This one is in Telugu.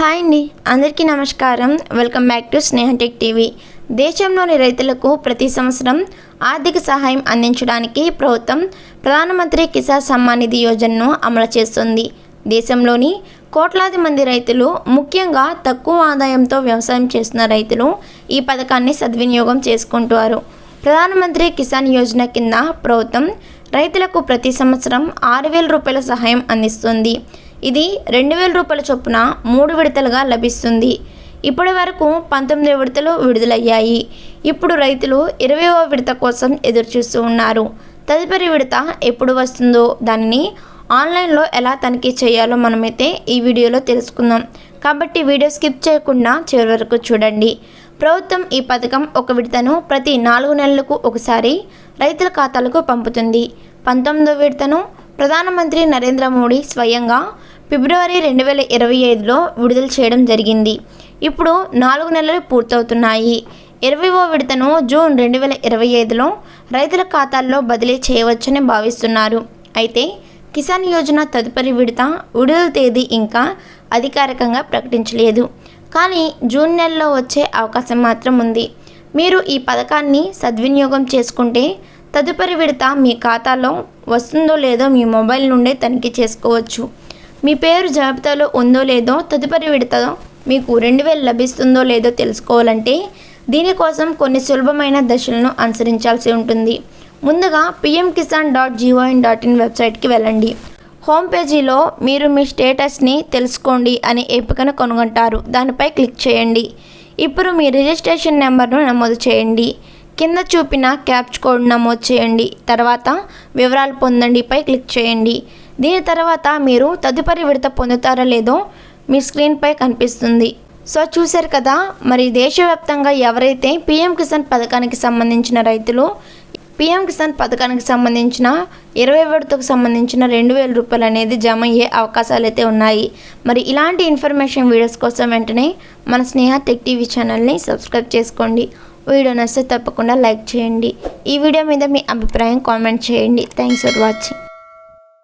హాయ్ అండి. అందరికీ నమస్కారం. Welcome back to Sneha Tech TV. దేశంలోని రైతులకు ప్రతి సంవత్సరం ఆర్థిక సహాయం అందించడానికి ప్రభుత్వం ప్రధానమంత్రి కిసాన్ సమ్మాన్ నిధి యోజనను అమలు చేస్తుంది. దేశంలోని కోట్లాది మంది రైతులు ముఖ్యంగా తక్కువ ఆదాయంతో వ్యవసాయం చేస్తున్న రైతులు ఈ పథకాన్ని సద్వినియోగం చేసుకుంటారు ప్రధానమంత్రి కిసాన్ యోజన కింద ప్రభుత్వం రైతులకు ప్రతి సంవత్సరం ఆరు వేల రూపాయల సహాయం అందిస్తుంది. ఇది రెండు వేల రూపాయల చొప్పున మూడు విడతలుగా లభిస్తుంది. ఇప్పటి వరకు పంతొమ్మిది విడతలు విడుదలయ్యాయి. ఇప్పుడు రైతులు ఇరవైవ విడత కోసం ఎదురుచూస్తూ ఉన్నారు. తదుపరి విడత ఎప్పుడు వస్తుందో దానిని ఆన్లైన్లో ఎలా తనిఖీ చేయాలో మనమైతే ఈ వీడియోలో తెలుసుకుందాం. కాబట్టి వీడియో స్కిప్ చేయకుండా చివరి వరకు చూడండి. ప్రభుత్వం ఈ పథకం ఒక విడతను ప్రతి నాలుగు నెలలకు ఒకసారి రైతుల ఖాతాలకు పంపుతుంది. పంతొమ్మిదో విడతను ప్రధానమంత్రి నరేంద్ర మోడీ స్వయంగా ఫిబ్రవరి రెండు వేల ఇరవై ఐదులో విడుదల చేయడం జరిగింది. ఇప్పుడు నాలుగు నెలలు పూర్తవుతున్నాయి. ఇరవైవ విడతను జూన్ రెండు వేల ఇరవై ఐదులో రైతుల ఖాతాల్లో బదిలీ చేయవచ్చని భావిస్తున్నారు. అయితే కిసాన్ యోజన తదుపరి విడత విడుదల తేదీ ఇంకా అధికారికంగా ప్రకటించలేదు. కానీ జూన్ నెలలో వచ్చే అవకాశం మాత్రం ఉంది. మీరు ఈ పథకాన్ని సద్వినియోగం చేసుకుంటే తదుపరి విడత మీ ఖాతాలో వస్తుందో లేదో మీ మొబైల్ నుండే తనిఖీ చేసుకోవచ్చు. మీ పేరు జాబితాలో ఉందో లేదో తదుపరి విడతలో మీకు రెండు వేలు లభిస్తుందో లేదో తెలుసుకోవాలంటే దీనికోసం కొన్ని సులభమైన దశలను అనుసరించాల్సి ఉంటుంది. ముందుగా పిఎం కిసాన్ డాట్ జీఓఎన్ డాట్ ఇన్ వెబ్సైట్కి వెళ్ళండి. హోమ్ పేజీలో మీరు మీ స్టేటస్ని తెలుసుకోండి అనే ఎంపికను కనుగొంటారు. దానిపై క్లిక్ చేయండి. ఇప్పుడు మీ రిజిస్ట్రేషన్ నెంబర్ను నమోదు చేయండి. కింద చూపిన క్యాప్చ్ కోడ్ నమోదు చేయండి. తర్వాత వివరాలు పొందండిపై క్లిక్ చేయండి. దీని తర్వాత మీరు తదుపరి విడత పొందుతారో లేదో మీ స్క్రీన్పై కనిపిస్తుంది. సో చూశారు కదా మరి దేశవ్యాప్తంగా ఎవరైతే పిఎం కిసాన్ పథకానికి సంబంధించిన రైతులు పిఎం కిసాన్ పథకానికి సంబంధించిన ఇరవై విడతకు సంబంధించిన రెండు వేల రూపాయలు అనేది జమ అయ్యే అవకాశాలు అయితే ఉన్నాయి. మరి ఇలాంటి ఇన్ఫర్మేషన్ వీడియోస్ కోసం వెంటనే మన స్నేహ టెక్ టీవీ ఛానల్ని సబ్స్క్రైబ్ చేసుకోండి. వీడియో నచ్చితే తప్పకుండా లైక్ చేయండి. ఈ వీడియో మీద మీ అభిప్రాయం కామెంట్ చేయండి. Thanks for watching.